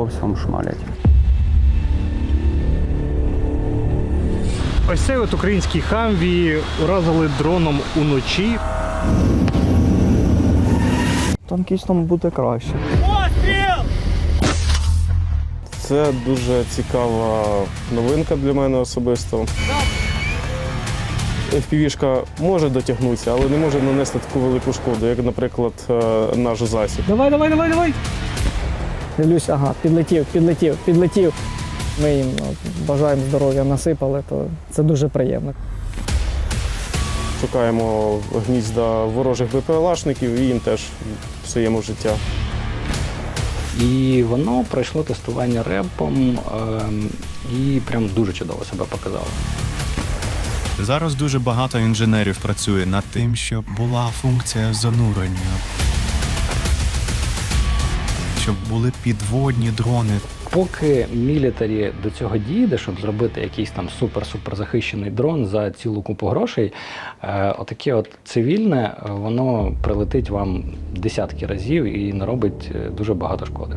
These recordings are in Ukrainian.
по всьому шмалять. Ось цей от український хамві уразили дроном уночі. Танкістам буде краще. Це дуже цікава новинка для мене особисто. FPV-шка може дотягнутися, але не може нанести таку велику шкоду, як, наприклад, е, наш засіб. Давай, давай, давай, давай. Дивлюсь, ага, підлетів, підлетів, підлетів. Ми їм ну, бажаємо здоров'я насипали, то це дуже приємно. Шукаємо гнізда ворожих БПЛАшників і їм теж псуємо життя. І воно пройшло тестування репом ем, і прям дуже чудово себе показало. Зараз дуже багато інженерів працює над тим, щоб була функція занурення. Щоб були підводні дрони. Поки мілітарі до цього дійде, щоб зробити якийсь там супер-супер захищений дрон за цілу купу грошей, е, отаке от цивільне, е, воно прилетить вам десятки разів і наробить е, дуже багато шкоди.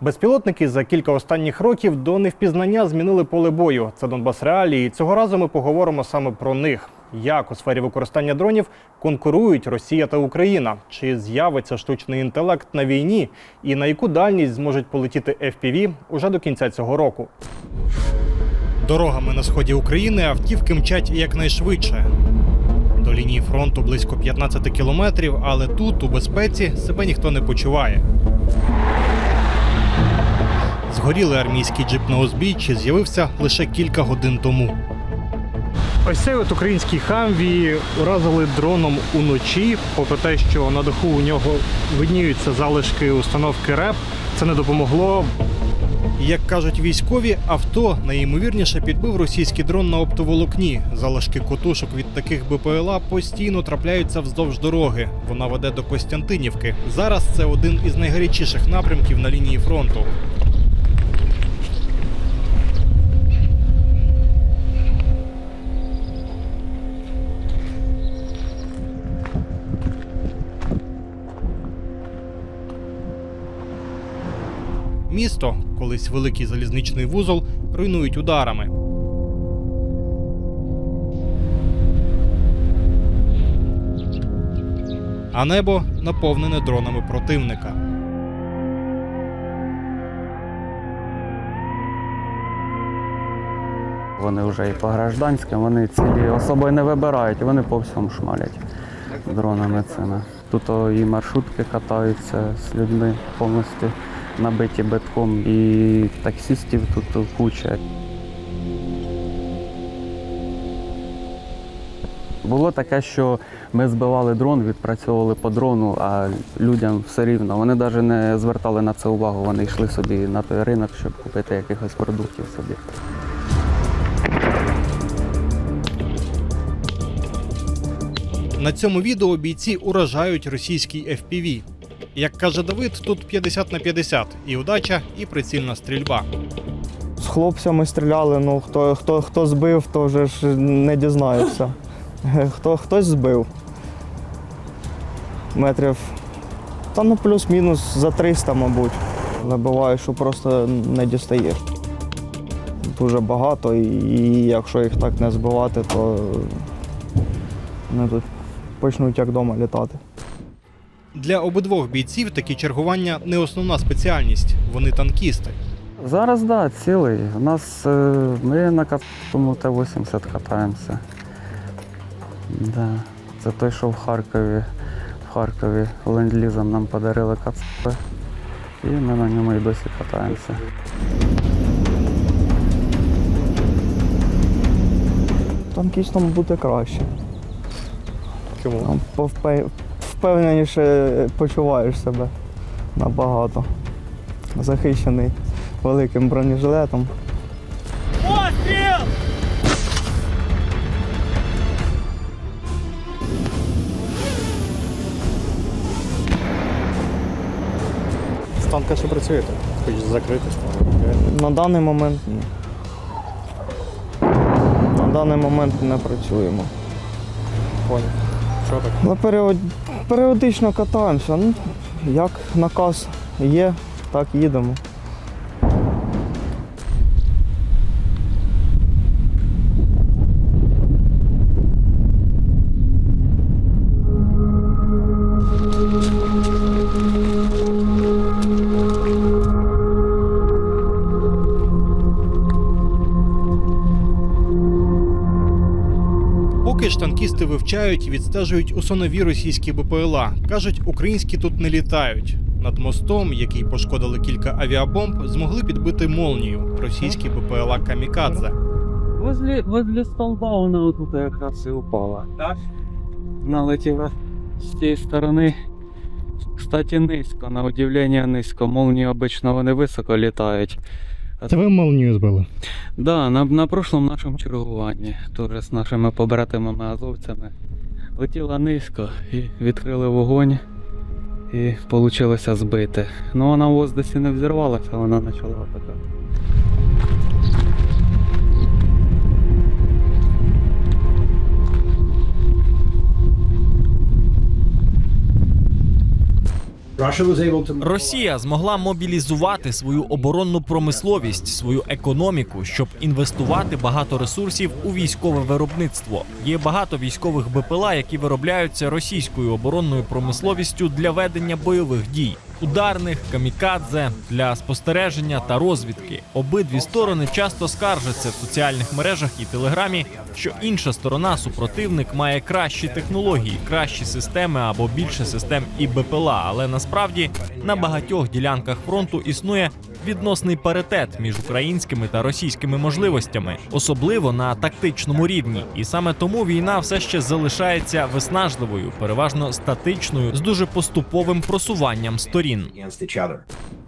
Безпілотники за кілька останніх років до невпізнання змінили поле бою. Це Донбас Реалії. Цього разу ми поговоримо саме про них. Як у сфері використання дронів конкурують Росія та Україна? Чи з'явиться штучний інтелект на війні? І на яку дальність зможуть полетіти FPV уже до кінця цього року? Дорогами на сході України автівки мчать якнайшвидше. До лінії фронту близько 15 кілометрів, але тут, у безпеці, себе ніхто не почуває. Згорілий армійський джип на узбіччі з'явився лише кілька годин тому. Ось цей от український хамві уразили дроном уночі, попри те, що на даху у нього видніються залишки установки РЕП. Це не допомогло. Як кажуть військові, авто найімовірніше підбив російський дрон на оптоволокні. Залишки котушок від таких БПЛА постійно трапляються вздовж дороги. Вона веде до Костянтинівки. Зараз це один із найгарячіших напрямків на лінії фронту. Місто, колись великий залізничний вузол, руйнують ударами. А небо наповнене дронами противника. Вони вже і по гражданським, вони цілі особою не вибирають, вони по всьому шмалять дронами цими. Тут і маршрутки катаються з людьми повністю набиті битком, і таксистів тут куча. Було таке, що ми збивали дрон, відпрацьовували по дрону, а людям все рівно. Вони навіть не звертали на це увагу. Вони йшли собі на той ринок, щоб купити якихось продуктів собі. На цьому відео бійці уражають російський FPV. Як каже Давид, тут 50 на 50 і удача, і прицільна стрільба. З хлопцями стріляли, ну хто, хто, хто збив, то вже ж не дізнається. Хто, хтось збив. Метрів. Та ну плюс-мінус за 300, мабуть. Набиваю, що просто не дістаєш. Дуже багато, і, якщо їх так не збивати, то вони тут почнуть як вдома літати. Для обидвох бійців такі чергування не основна спеціальність. Вони танкісти. Зараз так, да, цілий. У нас е, ми на катому Т-80 катаємося. Да. Це той, що в Харкові. В Харкові ленд-лізом нам подарили кацапи. І ми на ньому і досі катаємося. Танкістам буде краще. Чому? Впевненіше почуваєш себе набагато. Захищений великим бронежилетом. Станка ще працюєте? Хоч закрити На даний момент ні. На даний момент не працюємо. Понял. Що так? Ну, період... періодично катаємося. Ну, як наказ є, так їдемо. Вивчають і відстежують усонові російські БПЛА. Кажуть, українські тут не літають. Над мостом, який пошкодили кілька авіабомб, змогли підбити молнію російські БПЛА Камікадзе. Возле, возле столба вона отут якраз і упала. Так? Налетіла з тієї сторони. Кстати, низько, на удивлення низько. Молнії обично вони високо літають. Це ви молнію збили? Да, на, на прошлому нашому чергуванні, теж з нашими побратимами азовцями. Летіла низько і відкрили вогонь. І вийшло збити. Ну вона в воздусі не взірвалася, вона почала така. Росія змогла мобілізувати свою оборонну промисловість, свою економіку, щоб інвестувати багато ресурсів у військове виробництво. Є багато військових БПЛА, які виробляються російською оборонною промисловістю для ведення бойових дій. Ударних камікадзе для спостереження та розвідки. Обидві сторони часто скаржаться в соціальних мережах і телеграмі, що інша сторона, супротивник, має кращі технології, кращі системи або більше систем і БПЛА. Але насправді на багатьох ділянках фронту існує відносний паритет між українськими та російськими можливостями, особливо на тактичному рівні. І саме тому війна все ще залишається виснажливою, переважно статичною, з дуже поступовим просуванням сторін.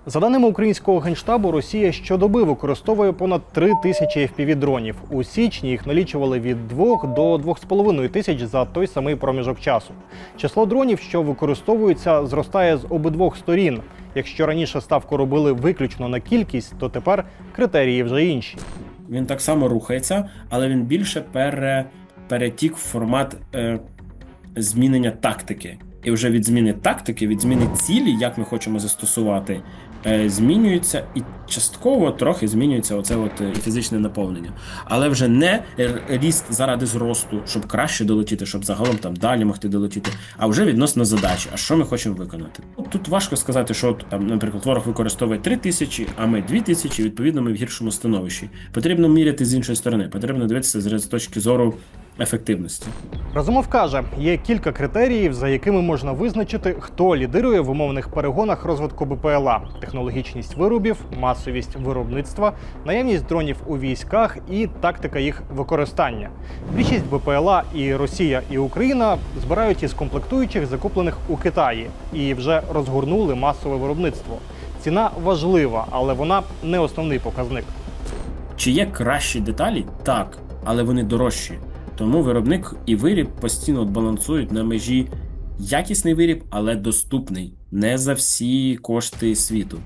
За даними українського генштабу, Росія щодоби використовує понад 3 тисячі FPV-дронів. У січні їх налічували від 2 до 2,5 тисяч за той самий проміжок часу. Число дронів, що використовуються, зростає з обидвох сторін. Якщо раніше ставку робили виключно на кількість, то тепер критерії вже інші. Він так само рухається, але він більше пере, перетік в формат е, змінення тактики. І вже від зміни тактики, від зміни цілі, як ми хочемо застосувати, змінюється і частково трохи змінюється оце от е, фізичне наповнення. Але вже не ріст заради зросту, щоб краще долетіти, щоб загалом там далі могти долетіти, а вже відносно задачі. А що ми хочемо виконати? Ну, Тут важко сказати, що там, наприклад, ворог використовує 3 тисячі, а ми 2 тисячі, відповідно, ми в гіршому становищі. Потрібно міряти з іншої сторони, потрібно дивитися з точки зору ефективності. Разумов каже, є кілька критеріїв, за якими можна визначити, хто лідирує в умовних перегонах розвитку БПЛА: технологічність виробів, масовість виробництва, наявність дронів у військах і тактика їх використання. Більшість БПЛА і Росія і Україна збирають із комплектуючих, закуплених у Китаї, і вже розгорнули масове виробництво. Ціна важлива, але вона не основний показник. Чи є кращі деталі? Так, але вони дорожчі. Тому виробник і виріб постійно балансують на межі якісний виріб, але доступний не за всі кошти світу.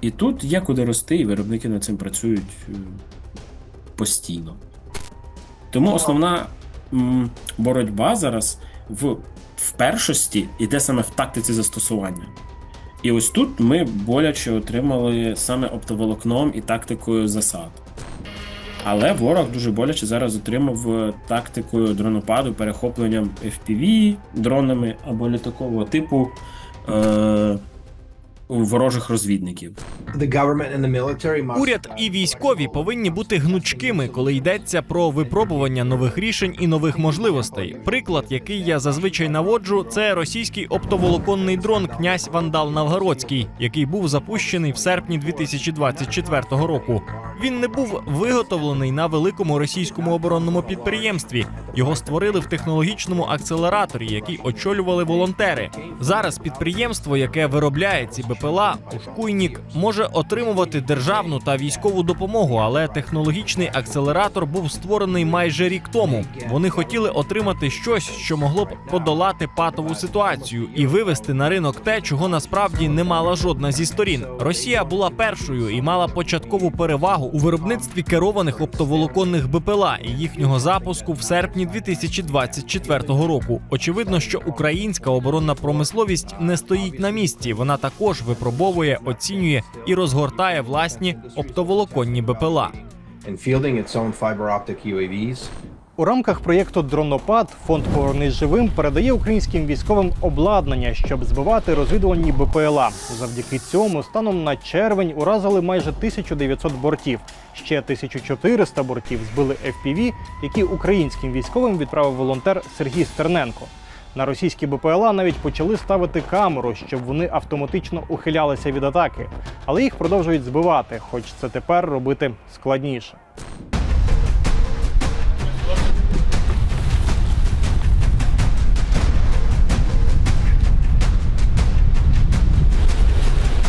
І тут є куди рости, і виробники над цим працюють е, постійно. Тому основна боротьба зараз в, в першості іде саме в тактиці застосування. І ось тут ми боляче отримали саме оптоволокном і тактикою засад. Але ворог дуже боляче зараз отримав е, тактикою дронопаду, перехопленням FPV дронами або літакового типу. Е- ворожих розвідників. Уряд і військові повинні бути гнучкими, коли йдеться про випробування нових рішень і нових можливостей. Приклад, який я зазвичай наводжу, це російський оптоволоконний дрон князь Вандал Навгородський, який був запущений в серпні 2024 року. Він не був виготовлений на великому російському оборонному підприємстві. Його створили в технологічному акселераторі, який очолювали волонтери. Зараз підприємство, яке виробляє ці БПЛА Ушкуйнік може отримувати державну та військову допомогу, але технологічний акселератор був створений майже рік тому. Вони хотіли отримати щось, що могло б подолати патову ситуацію і вивести на ринок те, чого насправді не мала жодна зі сторін. Росія була першою і мала початкову перевагу у виробництві керованих оптоволоконних БПЛА і їхнього запуску в серпні 2024 року. Очевидно, що українська оборонна промисловість не стоїть на місці. Вона також випробовує, оцінює і розгортає власні оптоволоконні БПЛА. У рамках проєкту Дронопад фонд «Повернись живим передає українським військовим обладнання, щоб збивати розвідувальні БПЛА. Завдяки цьому станом на червень уразили майже 1900 бортів. Ще 1400 бортів збили FPV, які українським військовим відправив волонтер Сергій Стерненко. На російські БПЛА навіть почали ставити камеру, щоб вони автоматично ухилялися від атаки, але їх продовжують збивати, хоч це тепер робити складніше.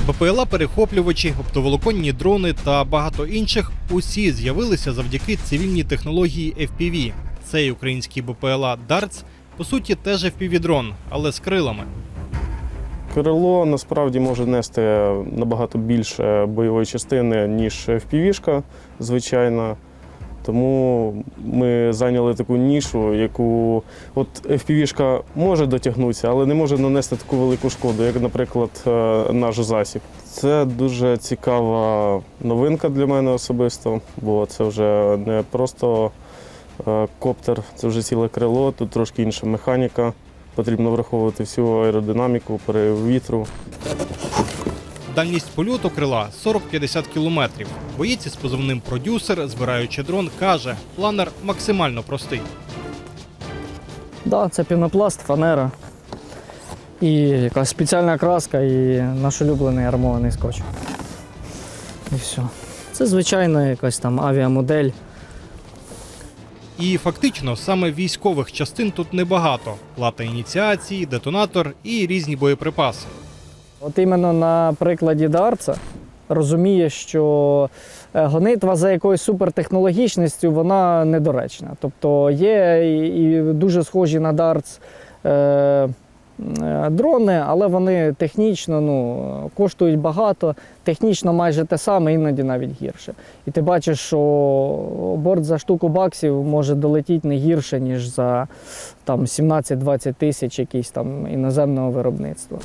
БПЛА, перехоплювачі, оптоволоконні дрони та багато інших усі з'явилися завдяки цивільній технології FPV. Цей український БПЛА Darts по суті теж FPV-дрон, але з крилами. Крило насправді може нести набагато більше бойової частини, ніж FPV-шка звичайна. Тому ми зайняли таку нішу, яку от FPV-шка може дотягнутися, але не може нанести таку велику шкоду, як, наприклад, е, наш засіб. Це дуже цікава новинка для мене особисто, бо це вже не просто коптер, це вже ціле крило, тут трошки інша механіка. Потрібно враховувати всю аеродинаміку, перерив вітру. Дальність польоту крила 40-50 кілометрів. Боєць із позивним продюсер, збираючи дрон, каже, планер максимально простий. Да, це пінопласт, фанера і якась спеціальна краска і наш улюблений армований скотч. І все. Це звичайна якась там авіамодель. І фактично саме військових частин тут небагато: плата ініціації, детонатор і різні боєприпаси. От іменно на прикладі Дарца розуміє, що е, гонитва за якоюсь супертехнологічністю вона недоречна. Тобто є і, дуже схожі на Дарц е, дрони, але вони технічно ну, коштують багато, технічно майже те саме, іноді навіть гірше. І ти бачиш, що борт за штуку баксів може долетіти не гірше, ніж за там 17-20 тисяч якийсь там іноземного виробництва.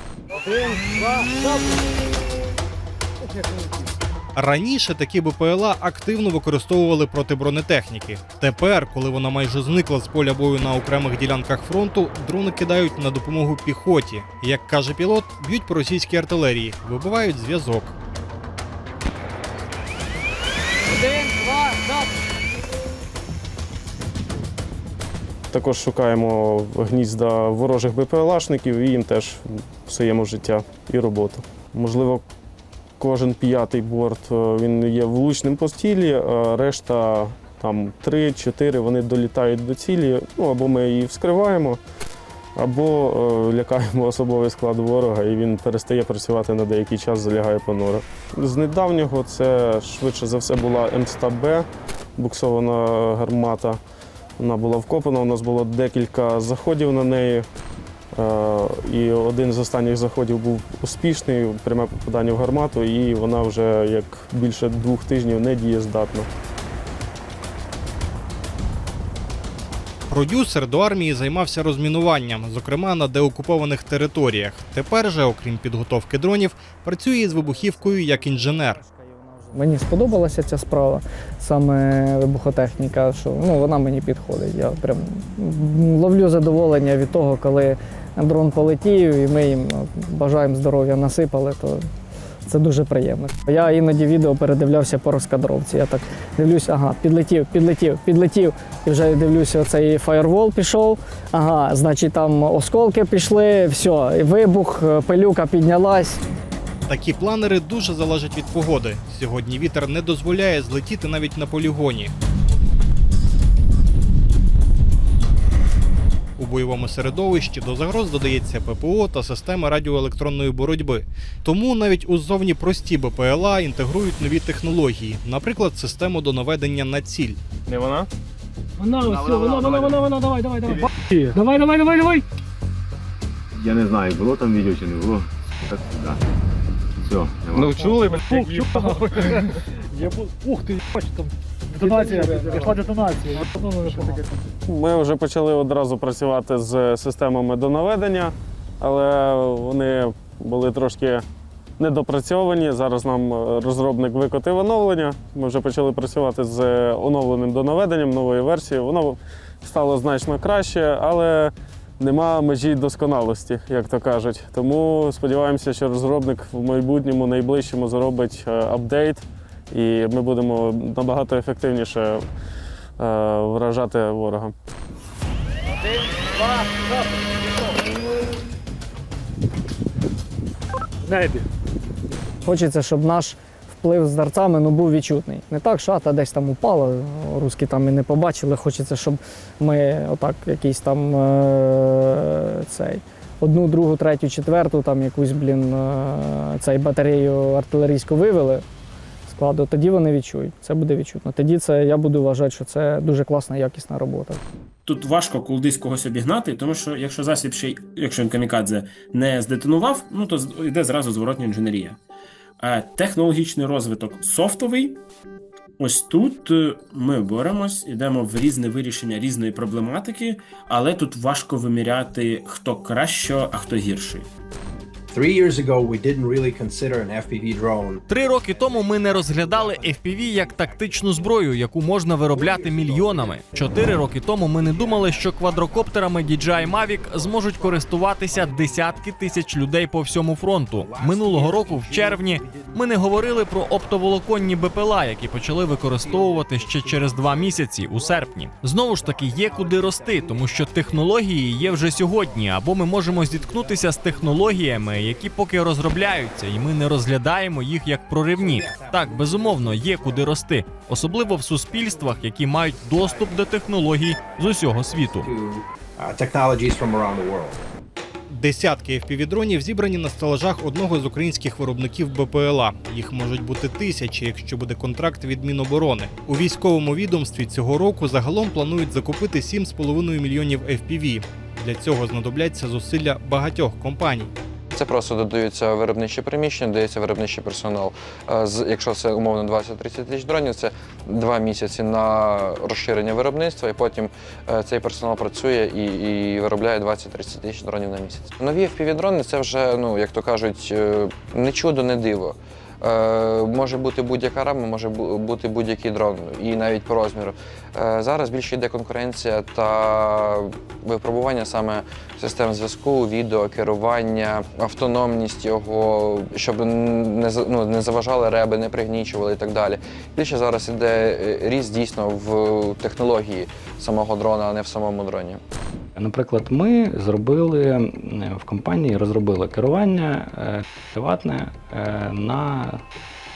Раніше такі БПЛА активно використовували проти бронетехніки. Тепер, коли вона майже зникла з поля бою на окремих ділянках фронту, дрони кидають на допомогу піхоті. Як каже пілот, б'ють по російській артилерії, вибивають зв'язок. Також шукаємо гнізда ворожих БПЛАшників і їм теж псуємо життя і роботу. Можливо, кожен п'ятий борт е, він є влучним по цілі, а решта там 3-4 вони долітають до цілі, ну або ми її вскриваємо, або е, лякаємо особовий склад ворога, і він перестає працювати на деякий час, залягає по норах. З недавнього це швидше за все була М100Б, буксована гармата. Вона була вкопана, у нас було декілька заходів на неї. Е, І один з останніх заходів був успішний, пряме попадання в гармату, і вона вже як більше двох тижнів не дієздатна. Продюсер до армії займався розмінуванням, зокрема на деокупованих територіях. Тепер же, окрім підготовки дронів, працює з вибухівкою як інженер. Мені сподобалася ця справа, саме вибухотехніка, що ну, вона мені підходить. Я прям ловлю задоволення від того, коли дрон полетів і ми їм ну, бажаємо здоров'я насипали, то це дуже приємно. Я іноді відео передивлявся по розкадровці. Я так дивлюся, ага, підлетів, підлетів, підлетів. І вже дивлюся, оцей фаєрвол пішов. Ага, значить там осколки пішли, все, вибух, пилюка піднялась. Такі планери дуже залежать від погоди. Сьогодні вітер не дозволяє злетіти навіть на полігоні. Бойовому середовищі до загроз додається ППО та система радіоелектронної боротьби. Тому навіть у зовні прості БПЛА інтегрують нові технології, наприклад, систему до наведення на ціль. Не вона? Вона, ось, вона, вона, вона, вона, давай, давай, давай. Давай, давай, давай, давай. Я не знаю, було там відео чи не було. Так, да. Все, Ну чули, блядь, Я бу- Ух ти, бач, там детонація, пішла детонація. Ми вже почали одразу працювати з системами до наведення, але вони були трошки недопрацьовані. Зараз нам е, розробник викотив оновлення. Ми вже почали працювати з оновленим донаведенням нової версії. Воно стало значно краще, але нема межі досконалості, як то кажуть. Тому сподіваємося, що розробник в майбутньому найближчому зробить е, апдейт, і ми будемо набагато ефективніше е, вражати ворога. Небі. Хочеться, щоб наш вплив з дарцями ну, був відчутний. Не так, що ата десь там упала, руски там і не побачили. Хочеться, щоб ми отак якийсь там е- цей. Одну, другу, третю, четверту, там якусь, блін, е- цей батарею артилерійську вивели складу, тоді вони відчують. Це буде відчутно. Тоді це я буду вважати, що це дуже класна, якісна робота. Тут важко кудись когось обігнати, тому що якщо засіб ще якщо він камікадзе не здетонував, ну то йде зразу зворотня інженерія. Технологічний розвиток софтовий. Ось тут е, ми боремось, йдемо в різне вирішення різної проблематики, але тут важко виміряти, хто краще, а хто гірший. Три роки тому ми не розглядали FPV як тактичну зброю, яку можна виробляти мільйонами. Чотири роки тому ми не думали, що квадрокоптерами DJI Mavic зможуть користуватися десятки тисяч людей по всьому фронту. Минулого року, в червні, ми не говорили про оптоволоконні БПЛА, які почали використовувати ще через два місяці у серпні. Знову ж таки, є куди рости, тому що технології є вже сьогодні, або ми можемо зіткнутися з технологіями, які поки розробляються, і ми не розглядаємо їх як проривні. Так, безумовно, є куди рости, особливо в суспільствах, які мають доступ до технологій з усього світу. uh. Десятки FPV-дронів зібрані на стелажах одного з українських виробників БПЛА. Їх можуть бути тисячі, якщо буде контракт від Міноборони. У військовому відомстві цього року загалом планують закупити 7,5 мільйонів FPV. Для цього знадобляться зусилля багатьох компаній. Це просто додаються виробничі приміщення, додається виробничий персонал. Е, З, якщо це умовно 20-30 тисяч дронів, це два місяці на розширення виробництва, і потім е, цей персонал працює і, і виробляє 20-30 тисяч дронів на місяць. Нові FPV-дрони це вже, ну як то кажуть, е, не чудо, не диво. Е, може бути будь-яка рама, може бути будь-який дрон, і навіть по розміру. Е, зараз більше йде конкуренція та випробування саме систем зв'язку, відео, керування, автономність його, щоб не, ну, не заважали реби, не пригнічували і так далі. Більше зараз іде е, ріст дійсно в технології самого дрона, а не в самому дроні. Наприклад, ми зробили е, в компанії розробили керування е, приватне е, на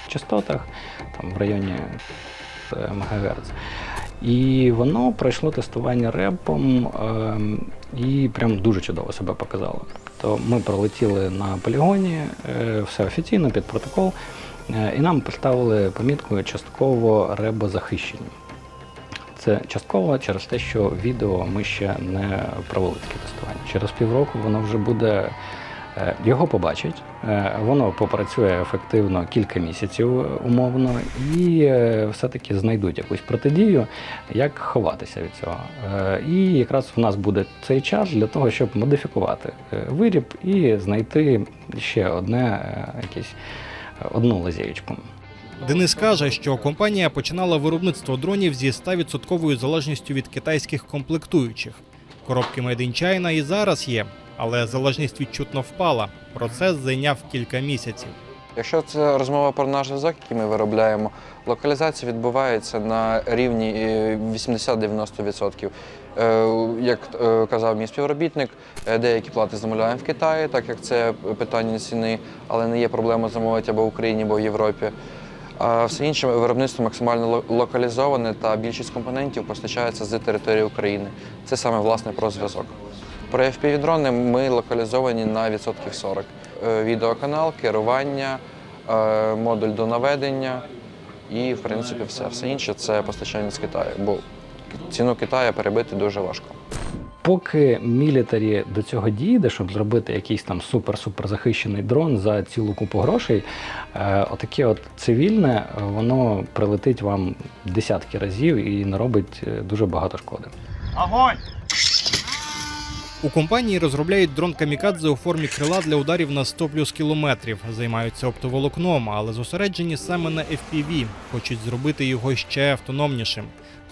частотах там, в районі МГц. І воно пройшло тестування репом ем, і прям дуже чудово себе показало. То ми пролетіли на полігоні, все офіційно під протокол, і нам поставили помітку частково ребозахищені. Це частково через те, що відео ми ще не провели таке тестування. Через півроку воно вже буде. е, Його побачать, е, воно попрацює ефективно кілька місяців е, умовно, і все-таки знайдуть якусь протидію, як ховатися від цього. І якраз в нас буде цей час для того, щоб модифікувати виріб і знайти ще одне якесь одну лазєчку. Денис каже, що компанія починала виробництво дронів зі 100% залежністю від китайських комплектуючих. Коробки Made in China і зараз є, але залежність відчутно впала. Процес зайняв кілька місяців. Якщо це розмова про наш зв'язок, який ми виробляємо, локалізація відбувається на рівні е, 80-90%. Е, Як е, казав мій співробітник, е, деякі плати замовляємо в Китаї, так як це питання ціни, але не є проблема замовити або в Україні, або в Європі. А все інше виробництво максимально локалізоване та більшість компонентів постачається з території України. Це саме власне про зв'язок. Про FPV-дрони ми локалізовані на відсотків 40. Е, Відеоканал, керування, е, модуль до наведення і, в принципі, все. Все інше це постачання з Китаю, бо ціну Китаю перебити дуже важко. Поки мілітарі до цього дійде, щоб зробити якийсь там супер-супер захищений дрон за цілу купу грошей, е, отаке от цивільне, е, воно прилетить вам десятки разів і наробить е, дуже багато шкоди. У компанії розробляють дрон камікадзе у формі крила для ударів на 100 плюс кілометрів. Займаються оптоволокном, але зосереджені саме на FPV. Хочуть зробити його ще автономнішим.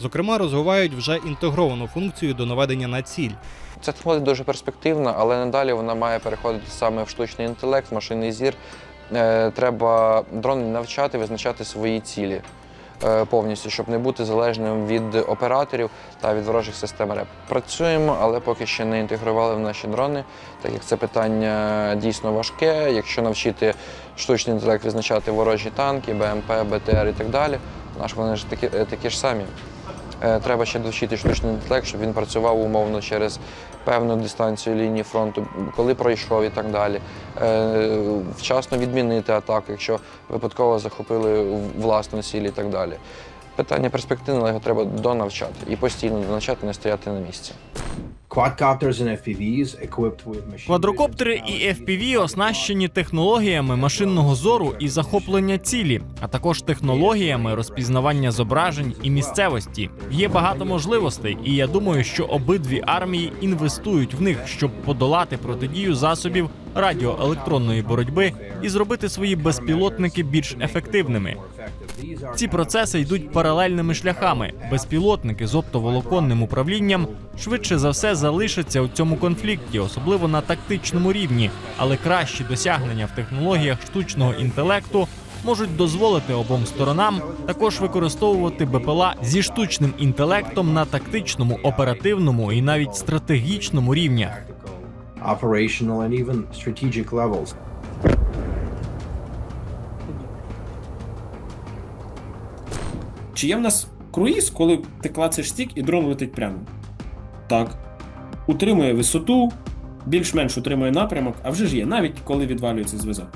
Зокрема, розвивають вже інтегровану функцію до наведення на ціль. Ця технологія дуже перспективна, але надалі вона має переходити саме в штучний інтелект, в машинний зір. Е, Треба дрон навчати визначати свої цілі е, повністю, щоб не бути залежним від операторів та від ворожих систем РЕП. Працюємо, але поки ще не інтегрували в наші дрони, так як це питання дійсно важке. Якщо навчити штучний інтелект визначати ворожі танки, БМП, БТР і так далі, наш вони ж такі, е, такі ж самі. Е, Треба ще довчити штучний інтелект, щоб він працював умовно через певну дистанцію лінії фронту, коли пройшов і так далі. Е, Вчасно відмінити атаку, якщо випадково захопили власну ціль і так далі. Питання перспективне, але його треба донавчати і постійно донавчати, не стояти на місці. Квадрокоптери і FPV оснащені технологіями машинного зору і захоплення цілі, а також технологіями розпізнавання зображень і місцевості. Є багато можливостей, і я думаю, що обидві армії інвестують в них, щоб подолати протидію засобів радіоелектронної боротьби і зробити свої безпілотники більш ефективними. Ці процеси йдуть паралельними шляхами. Безпілотники з оптоволоконним управлінням швидше за все залишаться у цьому конфлікті, особливо на тактичному рівні, але кращі досягнення в технологіях штучного інтелекту можуть дозволити обом сторонам також використовувати БПЛА зі штучним інтелектом на тактичному, оперативному і навіть стратегічному рівнях. Чи є в нас круїз, коли ти клацаєш стік і дрон летить прямо? Так. Утримує висоту, більш-менш утримує напрямок, а вже ж є, навіть коли відвалюється зв'язок.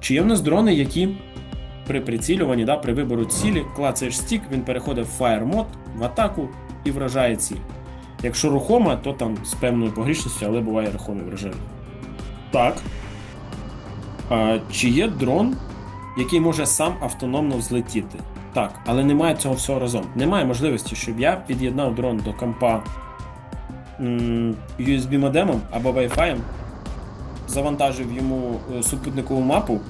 Чи є в нас дрони, які при прицілюванні, да, при вибору цілі, клацаєш стік, він переходить в фаєр мод, в атаку і вражає ціль. Якщо рухома, то там з певною погрішністю, але буває рухоме враження. Так. А, чи є дрон, який може сам автономно взлетіти? Так, але немає цього всього разом. Немає можливості, щоб я під'єднав дрон до компа USB модемом або Wi-Fi, завантажив йому е, супутникову мапу,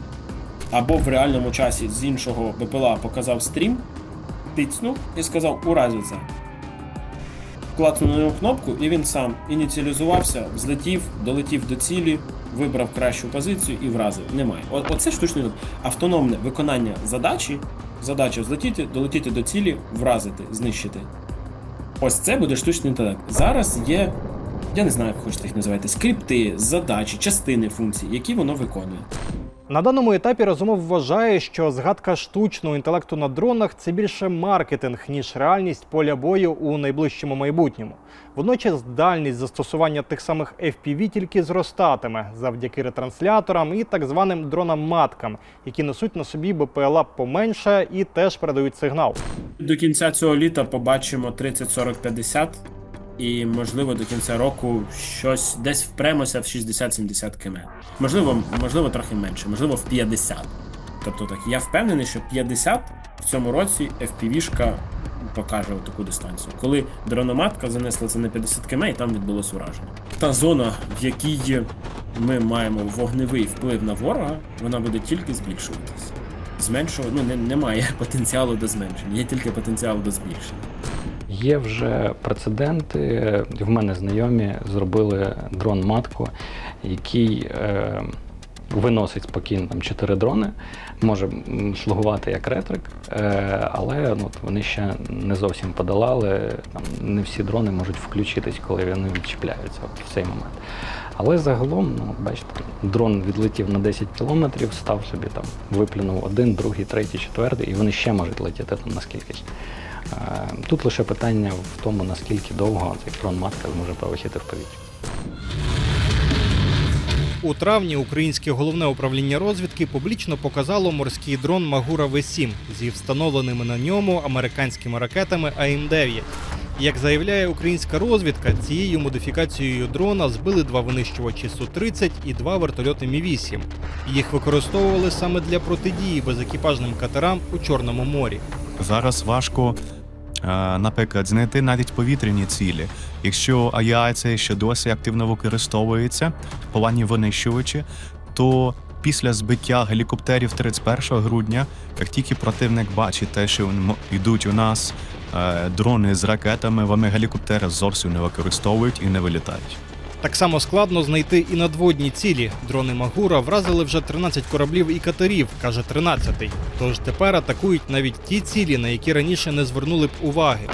або в реальному часі з іншого БПЛА показав стрім, тицнув і сказав ура звідси. Клацнув на нього кнопку, і він сам ініціалізувався, взлетів, долетів до цілі, вибрав кращу позицію і вразив. Немає. О- Оце штучний інтелект. автономне виконання задачі. Задача злетіти, долетіти до цілі, вразити, знищити. Ось це буде штучний інтелект. Зараз є, я не знаю, як хочете їх називати, скрипти, задачі, частини функцій, які воно виконує. На даному етапі Разумов вважає, що згадка штучного інтелекту на дронах це більше маркетинг, ніж реальність поля бою у найближчому майбутньому. Водночас дальність застосування тих самих FPV тільки зростатиме завдяки ретрансляторам і так званим дронам-маткам, які несуть на собі БПЛА поменше і теж передають сигнал. До кінця цього літа побачимо 30, 40, 50, і можливо до кінця року щось десь впремося в 60-70 км. Можливо, можливо, трохи менше, можливо, в 50. Тобто так, я впевнений, що 50 в цьому році FPV-шка покаже таку дистанцію. Коли дрономатка занесла це на 50 км, і там відбулось ураження. Та зона, в якій ми маємо вогневий вплив на ворога, вона буде тільки збільшуватися. Зменшувати ну, не, немає потенціалу до зменшення, є тільки потенціал до збільшення. Є вже прецеденти. В мене знайомі зробили дрон матку, який е, виносить спокійно там чотири дрони, може слугувати як ретрик, е, але ну, вони ще не зовсім подолали. Там не всі дрони можуть включитись, коли вони відчіпляються от в цей момент. Але загалом, ну бачите, дрон відлетів на 10 кілометрів, став собі там, виплюнув один, другий, третій, четвертий, і вони ще можуть летіти там на скількись. Е, Тут лише питання в тому, наскільки довго цей дрон матка зможе полетіти в повітря. У травні українське головне управління розвідки публічно показало морський дрон Магура В-7 зі встановленими на ньому американськими ракетами АМ-9. Як заявляє українська розвідка, цією модифікацією дрона збили два винищувачі Су-30 і два вертольоти Мі-8. Їх використовували саме для протидії безекіпажним катерам у Чорному морі. Зараз важко, е, наприклад, знайти навіть повітряні цілі. Якщо це ще досі активно використовується в плані винищувачі, то після збиття гелікоптерів 31 грудня, як тільки противник бачить те, що йдуть у нас е, дрони з ракетами, вони гелікоптери зовсім не використовують і не вилітають. Так само складно знайти і надводні цілі. Дрони Магура вразили вже 13 кораблів і катерів, каже 13-й. Тож тепер атакують навіть ті цілі, на які раніше не звернули б уваги.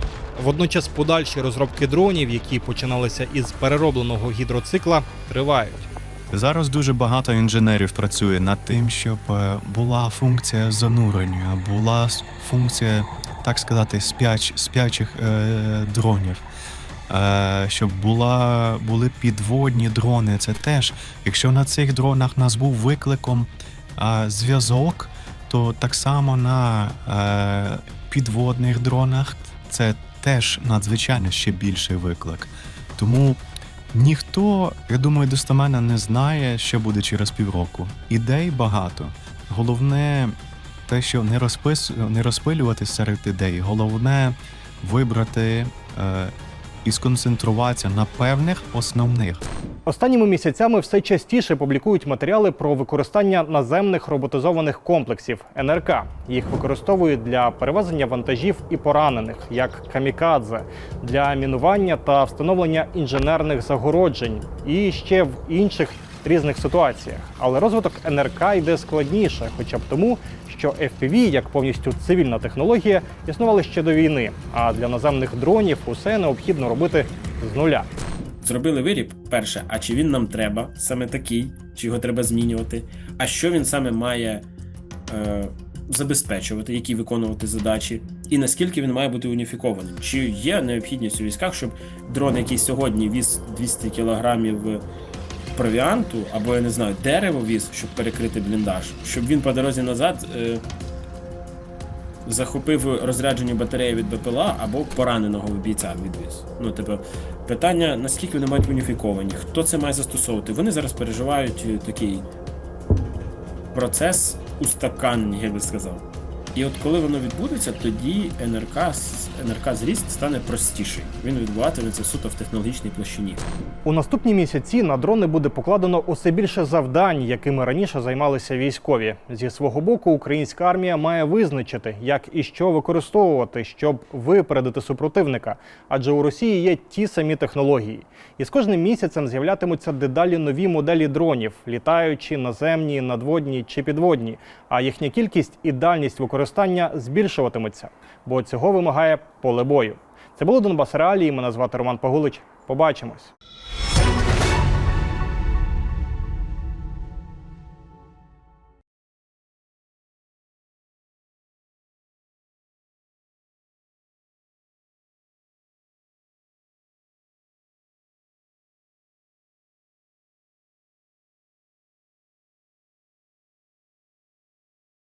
Водночас подальші розробки дронів, які починалися із переробленого гідроцикла, тривають. Зараз дуже багато інженерів працює над тим, щоб е, була функція занурення, була функція, так сказати, спяч, спячих е, дронів. Е, щоб була, були підводні дрони. Це теж, якщо на цих дронах нас був викликом зв'язок, то так само на е, підводних дронах це теж надзвичайно ще більший виклик. Тому Ніхто, я думаю, достеменно не знає, що буде через півроку. Ідей багато. Головне те, що не, розпис... не розпилювати серед ідей. Головне вибрати е... і сконцентруватися на певних основних. Останніми місяцями все частіше публікують матеріали про використання наземних роботизованих комплексів НРК. Їх використовують для перевезення вантажів і поранених, як камікадзе, для мінування та встановлення інженерних загороджень і ще в інших різних ситуаціях. Але розвиток НРК йде складніше, хоча б тому, що FPV, як повністю цивільна технологія, існували ще до війни. А для наземних дронів усе необхідно робити з нуля. Зробили виріб, перше, а чи він нам треба саме такий, чи його треба змінювати, а що він саме має е, забезпечувати, які виконувати задачі, і наскільки він має бути уніфікованим. Чи є необхідність у військах, щоб дрон, який сьогодні віз 200 кілограмів провіанту, або я не знаю, дерево віз, щоб перекрити бліндаж, щоб він по дорозі назад. Е, Захопив розряджені батареї від БПЛА або пораненого бійця відвіз. Ну, типу, питання, наскільки вони мають уніфіковані, хто це має застосовувати. Вони зараз переживають е, такий процес устаканення, я би сказав. І от коли воно відбудеться, тоді НРК, НРК зріст стане простіший. Він відбуватиметься суто в технологічній площині. У наступні місяці на дрони буде покладено усе більше завдань, якими раніше займалися військові. Зі свого боку, українська армія має визначити, як і що використовувати, щоб випередити супротивника. Адже у Росії є ті самі технології. І з кожним місяцем з'являтимуться дедалі нові моделі дронів, літаючі, наземні, надводні чи підводні. А їхня кількість і дальність використання збільшуватиметься, бо цього вимагає поле бою. Це було Донбас Реалії. Мене звати Роман Пагулич. Побачимось.